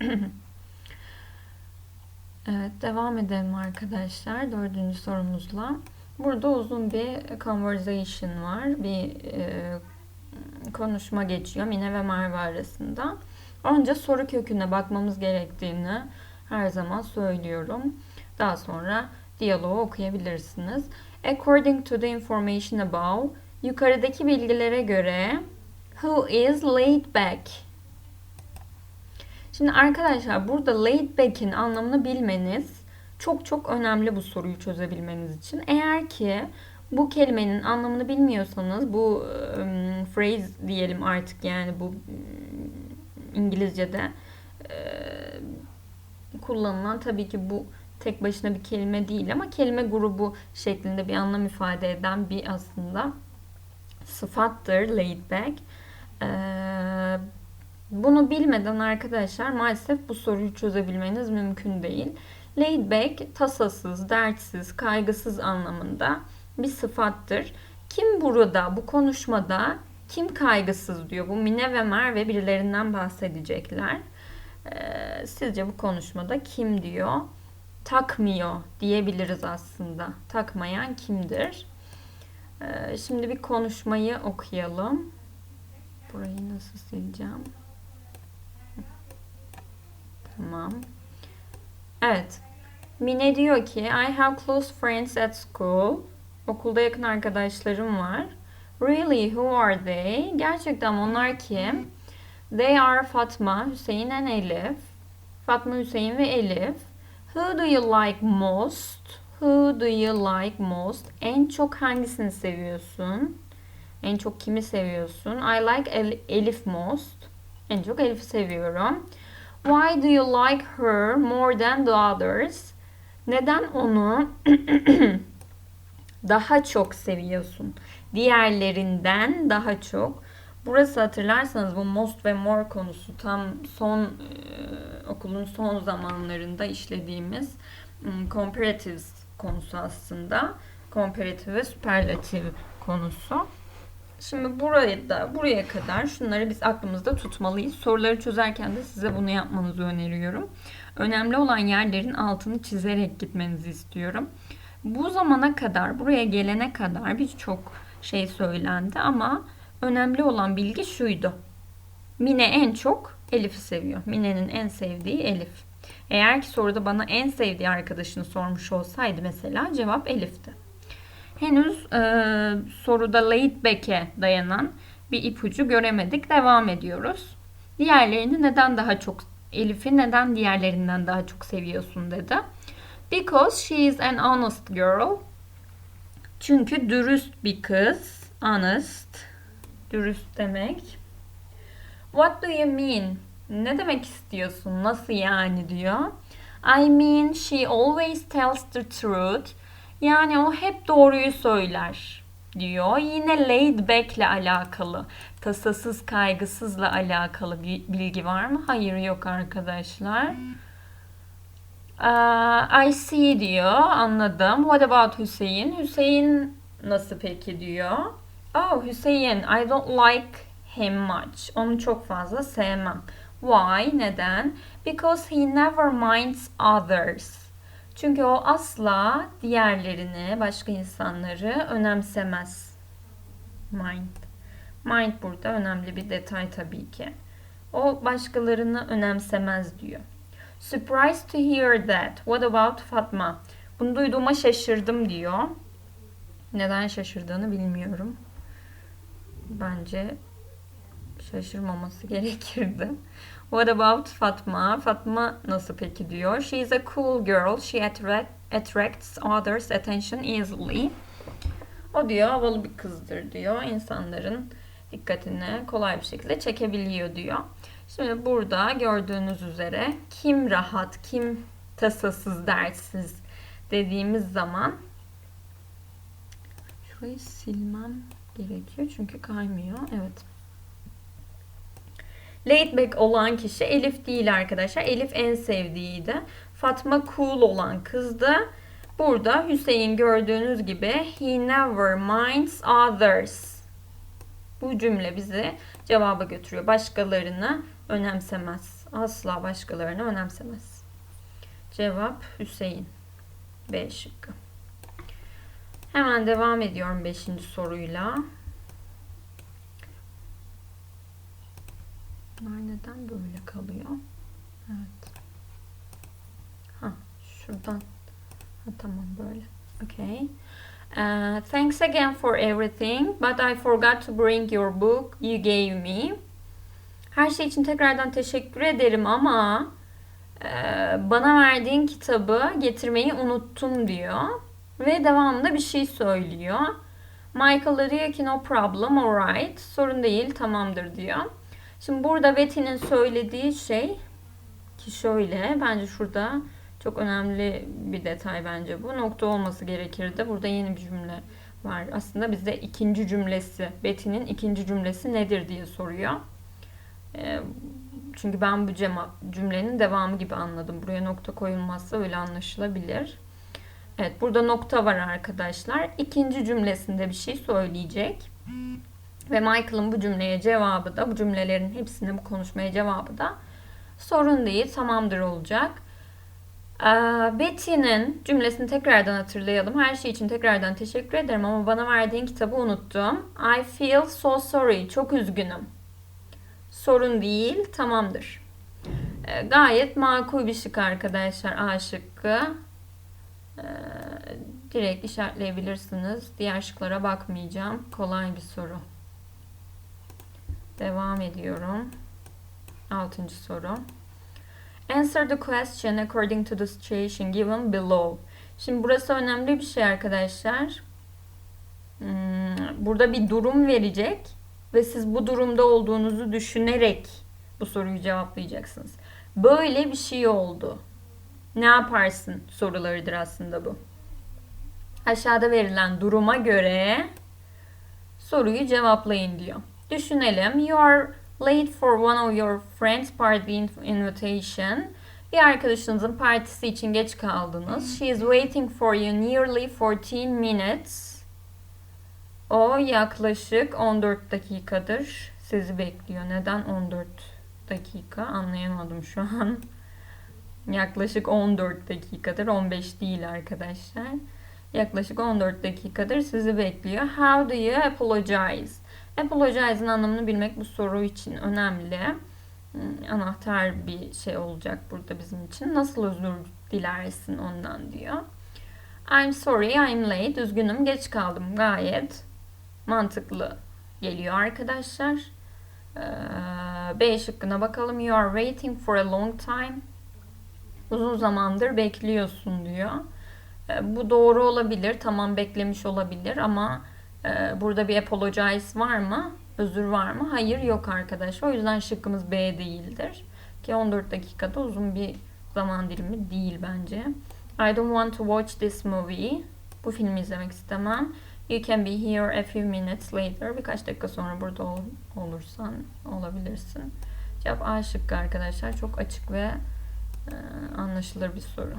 Evet, devam edelim arkadaşlar dördüncü sorumuzla. Burada uzun bir conversation var. Bir e, konuşma geçiyor Mine ve Merve arasında. Önce soru köküne bakmamız gerektiğini her zaman söylüyorum. Daha sonra diyaloğu okuyabilirsiniz. According to the information above, yukarıdaki bilgilere göre who is laid back? Şimdi arkadaşlar burada laid back'in anlamını bilmeniz çok çok önemli bu soruyu çözebilmeniz için. Eğer ki bu kelimenin anlamını bilmiyorsanız bu um, phrase diyelim artık yani bu İngilizce'de e, kullanılan tabii ki bu tek başına bir kelime değil ama kelime grubu şeklinde bir anlam ifade eden bir aslında sıfattır laid back. Ee, bunu bilmeden arkadaşlar maalesef bu soruyu çözebilmeniz mümkün değil. Laid back tasasız, dertsiz, kaygısız anlamında bir sıfattır. Kim burada bu konuşmada kim kaygısız diyor. Bu Mine ve Merve birilerinden bahsedecekler. Ee, sizce bu konuşmada kim diyor? Takmıyor diyebiliriz aslında. Takmayan kimdir? Ee, şimdi bir konuşmayı okuyalım. Burayı nasıl sileceğim? Tamam. Evet. Mine diyor ki I have close friends at school. Okulda yakın arkadaşlarım var. Really, who are they? Gerçekten onlar kim? They are Fatma, Hüseyin and Elif. Fatma, Hüseyin ve Elif. Who do you like most? Who do you like most? En çok hangisini seviyorsun? En çok kimi seviyorsun? I like El- Elif most. En çok Elif'i seviyorum. Why do you like her more than the others? Neden onu daha çok seviyorsun? Diğerlerinden daha çok. Burası hatırlarsanız bu most ve more konusu tam son e, okulun son zamanlarında işlediğimiz m, comparatives konusu aslında. Comparative ve superlative konusu. Şimdi buraya da buraya kadar şunları biz aklımızda tutmalıyız. Soruları çözerken de size bunu yapmanızı öneriyorum. Önemli olan yerlerin altını çizerek gitmenizi istiyorum. Bu zamana kadar, buraya gelene kadar birçok şey söylendi ama önemli olan bilgi şuydu. Mine en çok Elif'i seviyor. Mine'nin en sevdiği Elif. Eğer ki soruda bana en sevdiği arkadaşını sormuş olsaydı mesela cevap Elif'ti. Henüz e, soruda laid back'e dayanan bir ipucu göremedik. Devam ediyoruz. Diğerlerini neden daha çok Elif'i neden diğerlerinden daha çok seviyorsun dedi. Because she is an honest girl. Çünkü dürüst bir kız. Honest. Dürüst demek. What do you mean? Ne demek istiyorsun? Nasıl yani diyor. I mean she always tells the truth. Yani o hep doğruyu söyler diyor. Yine laid back ile alakalı, tasasız kaygısızla alakalı bir bilgi var mı? Hayır yok arkadaşlar. Uh, I see diyor. Anladım. What about Hüseyin? Hüseyin nasıl peki diyor. Oh Hüseyin I don't like him much. Onu çok fazla sevmem. Why? Neden? Because he never minds others. Çünkü o asla diğerlerini, başka insanları önemsemez. Mind. Mind burada önemli bir detay tabii ki. O başkalarını önemsemez diyor. Surprised to hear that. What about Fatma? Bunu duyduğuma şaşırdım diyor. Neden şaşırdığını bilmiyorum. Bence şaşırmaması gerekirdi. What about Fatma? Fatma nasıl peki diyor. She is a cool girl. She attract, attracts others' attention easily. O diyor havalı bir kızdır diyor. İnsanların dikkatini kolay bir şekilde çekebiliyor diyor. Şimdi burada gördüğünüz üzere kim rahat, kim tasasız, dertsiz dediğimiz zaman şurayı silmem gerekiyor çünkü kaymıyor. Evet. Laid back olan kişi Elif değil arkadaşlar. Elif en sevdiğiydi. Fatma cool olan kızdı. Burada Hüseyin gördüğünüz gibi he never minds others. Bu cümle bizi cevaba götürüyor. Başkalarını önemsemez. Asla başkalarını önemsemez. Cevap Hüseyin. B şıkkı. Hemen devam ediyorum 5. soruyla. Neden böyle kalıyor? Evet. Ha, şuradan. Ha, tamam böyle. Okay. Uh, thanks again for everything, but I forgot to bring your book you gave me. Her şey için tekrardan teşekkür ederim ama e, bana verdiğin kitabı getirmeyi unuttum diyor. Ve devamında bir şey söylüyor. Michael da diyor ki no problem, alright. Sorun değil, tamamdır diyor. Şimdi burada Betty'nin söylediği şey ki şöyle bence şurada çok önemli bir detay bence bu. Nokta olması gerekirdi. Burada yeni bir cümle var. Aslında bizde ikinci cümlesi, Betty'nin ikinci cümlesi nedir diye soruyor. Ee, çünkü ben bu cümlenin devamı gibi anladım. Buraya nokta koyulmazsa öyle anlaşılabilir. Evet burada nokta var arkadaşlar. İkinci cümlesinde bir şey söyleyecek. Ve Michael'ın bu cümleye cevabı da, bu cümlelerin hepsine bu konuşmaya cevabı da sorun değil, tamamdır olacak. Ee, Betty'nin cümlesini tekrardan hatırlayalım. Her şey için tekrardan teşekkür ederim ama bana verdiğin kitabı unuttum. I feel so sorry. Çok üzgünüm. Sorun değil, tamamdır. Ee, gayet makul bir şık arkadaşlar A şıkkı. Ee, direkt işaretleyebilirsiniz. Diğer şıklara bakmayacağım. Kolay bir soru. Devam ediyorum. Altıncı soru. Answer the question according to the situation given below. Şimdi burası önemli bir şey arkadaşlar. Hmm, Burada bir durum verecek ve siz bu durumda olduğunuzu düşünerek bu soruyu cevaplayacaksınız. Böyle bir şey oldu. Ne yaparsın sorularıdır aslında bu. Aşağıda verilen duruma göre soruyu cevaplayın diyor. Düşünelim. You are late for one of your friends party invitation. Bir arkadaşınızın partisi için geç kaldınız. She is waiting for you nearly 14 minutes. O yaklaşık 14 dakikadır sizi bekliyor. Neden 14 dakika anlayamadım şu an. Yaklaşık 14 dakikadır. 15 değil arkadaşlar. Yaklaşık 14 dakikadır sizi bekliyor. How do you apologize? Apologize'ın anlamını bilmek bu soru için önemli. Hmm, Anahtar bir şey olacak burada bizim için. Nasıl özür dilersin ondan diyor. I'm sorry, I'm late. Üzgünüm, geç kaldım. Gayet mantıklı geliyor arkadaşlar. Ee, B şıkkına bakalım. You are waiting for a long time. Uzun zamandır bekliyorsun diyor. Ee, Bu doğru olabilir. Tamam beklemiş olabilir ama burada bir apologize var mı? Özür var mı? Hayır yok arkadaşlar. O yüzden şıkkımız B değildir. Ki 14 dakikada uzun bir zaman dilimi değil bence. I don't want to watch this movie. Bu filmi izlemek istemem. You can be here a few minutes later. Birkaç dakika sonra burada ol, olursan olabilirsin. Cevap A şıkkı arkadaşlar. Çok açık ve e, anlaşılır bir soru.